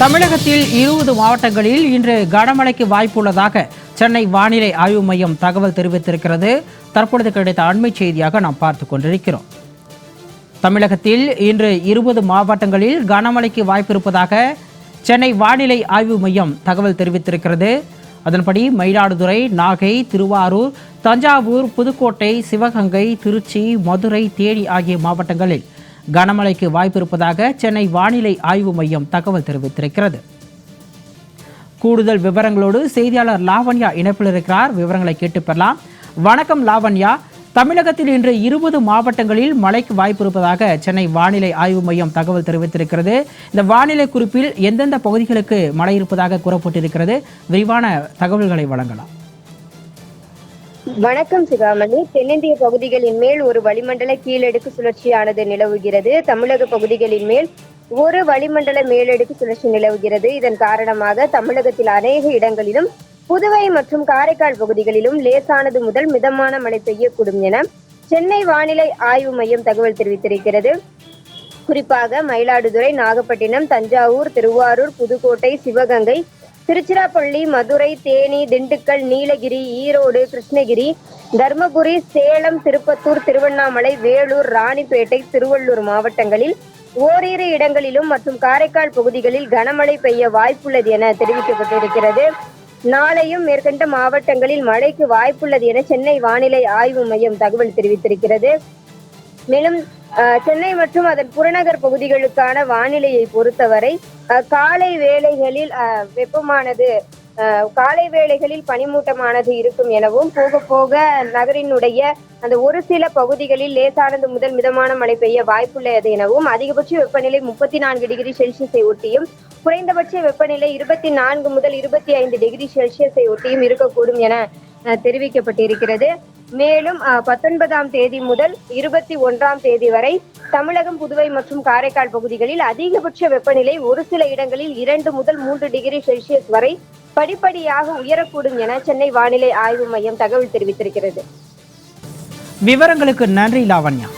தமிழகத்தில் இருபது மாவட்டங்களில் இன்று கனமழைக்கு வாய்ப்புள்ளதாக சென்னை வானிலை ஆய்வு மையம் தகவல் தெரிவித்திருக்கிறது. தற்பொழுது கிடைத்த அண்மை செய்தியாக நாம் பார்த்து கொண்டிருக்கிறோம். தமிழகத்தில் இன்று இருபது மாவட்டங்களில் கனமழைக்கு வாய்ப்பிருப்பதாக சென்னை வானிலை ஆய்வு மையம் தகவல் தெரிவித்திருக்கிறது. அதன்படி மயிலாடுதுறை நாகை திருவாரூர் தஞ்சாவூர் புதுக்கோட்டை சிவகங்கை திருச்சி மதுரை தேனி ஆகிய மாவட்டங்களில் கனமழைக்கு வாய்ப்பிருப்பதாக சென்னை வானிலை ஆய்வு மையம் தகவல் தெரிவித்திருக்கிறது. கூடுதல் விவரங்களோடு செய்தியாளர் லாவண்யா இணைப்பில் இருக்கிறார் விவரங்களை கேட்டு பெறலாம். வணக்கம் லாவண்யா. தமிழகத்தில் இன்று இருபது மாவட்டங்களில் மழைக்கு வாய்ப்பு இருப்பதாக சென்னை வானிலை ஆய்வு மையம் தகவல் தெரிவித்திருக்கிறது. இந்த வானிலை குறிப்பில் எந்தெந்த பகுதிகளுக்கு மழை இருப்பதாக கூறப்பட்டிருக்கிறது. விரிவான தகவல்களை வழங்கலாம். வணக்கம் சிகாமணி. தென்னிந்திய பகுதிகளின் மேல் ஒரு வளிமண்டல கீழடுக்கு சுழற்சியானது நிலவுகிறது. தமிழக பகுதிகளின் மேல் ஒரு வளிமண்டல மேலடுக்கு சுழற்சி நிலவுகிறது. இதன் காரணமாக தமிழகத்தில் அநேக இடங்களிலும் புதுவை மற்றும் காரைக்கால் பகுதிகளிலும் லேசானது முதல் மிதமான மழை பெய்யக்கூடும் என சென்னை வானிலை ஆய்வு மையம் தகவல் தெரிவித்திருக்கிறது. குறிப்பாக மயிலாடுதுறை நாகப்பட்டினம் தஞ்சாவூர் திருவாரூர் புதுக்கோட்டை சிவகங்கை திருச்சிராப்பள்ளி மதுரை தேனி திண்டுக்கல் நீலகிரி ஈரோடு கிருஷ்ணகிரி தர்மபுரி சேலம் திருப்பத்தூர் திருவண்ணாமலை வேலூர் ராணிப்பேட்டை திருவள்ளூர் மாவட்டங்களில் ஓரிரு இடங்களிலும் மற்றும் காரைக்கால் பகுதிகளில் கனமழை பெய்ய வாய்ப்புள்ளது என தெரிவிக்கப்பட்டிருக்கிறது. நாளையும் மேற்கண்ட மாவட்டங்களில் மழைக்கு வாய்ப்புள்ளது என சென்னை வானிலை ஆய்வு மையம் தகவல் தெரிவித்திருக்கிறது. மேலும் சென்னை மற்றும் அதன் புறநகர் பகுதிகளுக்கான வானிலையை பொறுத்தவரை அஹ், காலை வேளைகளில் அஹ், வெப்பமானது காலை வேளைகளில் பனிமூட்டமானது இருக்கும் எனவும் போக போக நகரினுடைய அந்த ஒரு சில பகுதிகளில் லேசானது முதல் மிதமான மழை பெய்ய வாய்ப்புள்ளது எனவும் அதிகபட்ச வெப்பநிலை முப்பத்தி நான்கு டிகிரி செல்சியஸை ஒட்டியும் குறைந்தபட்ச வெப்பநிலை இருபத்தி நான்கு முதல் இருபத்தி ஐந்து டிகிரி செல்சியஸை ஒட்டியும் இருக்கக்கூடும் என தெரிவிக்கப்பட்டிருக்கிறது. மேலும் பத்தொன்பதாம் தேதி முதல் இருபத்தி ஒன்றாம் தேதி வரை தமிழகம் புதுவை மற்றும் காரைக்கால் பகுதிகளில் அதிகபட்ச வெப்பநிலை ஒரு சில இடங்களில் இரண்டு முதல் மூன்று டிகிரி செல்சியஸ் வரை படிப்படியாக உயரக்கூடும் என சென்னை வானிலை ஆய்வு மையம் தகவல் தெரிவித்திருக்கிறது. விவரங்களுக்கு நன்றி லாவண்யா.